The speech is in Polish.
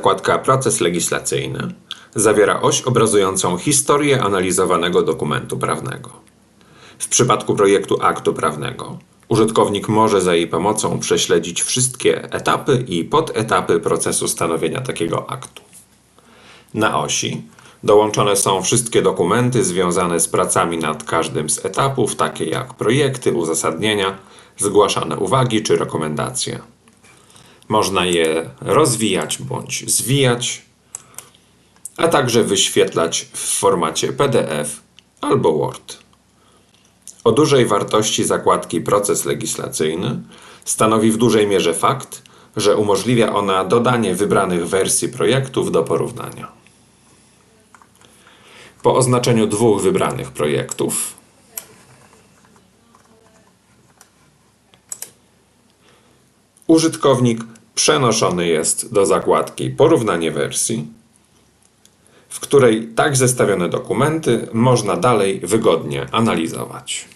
Zakładka Proces legislacyjny zawiera oś obrazującą historię analizowanego dokumentu prawnego. W przypadku projektu aktu prawnego użytkownik może za jej pomocą prześledzić wszystkie etapy i podetapy procesu stanowienia takiego aktu. Na osi dołączone są wszystkie dokumenty związane z pracami nad każdym z etapów, takie jak projekty, uzasadnienia, zgłaszane uwagi czy rekomendacje. Można je rozwijać bądź zwijać, a także wyświetlać w formacie PDF albo Word. O dużej wartości zakładki proces legislacyjny stanowi w dużej mierze fakt, że umożliwia ona dodanie wybranych wersji projektów do porównania. Po oznaczeniu dwóch wybranych projektów użytkownik przenoszony jest do zakładki Porównanie wersji, w której tak zestawione dokumenty można dalej wygodnie analizować.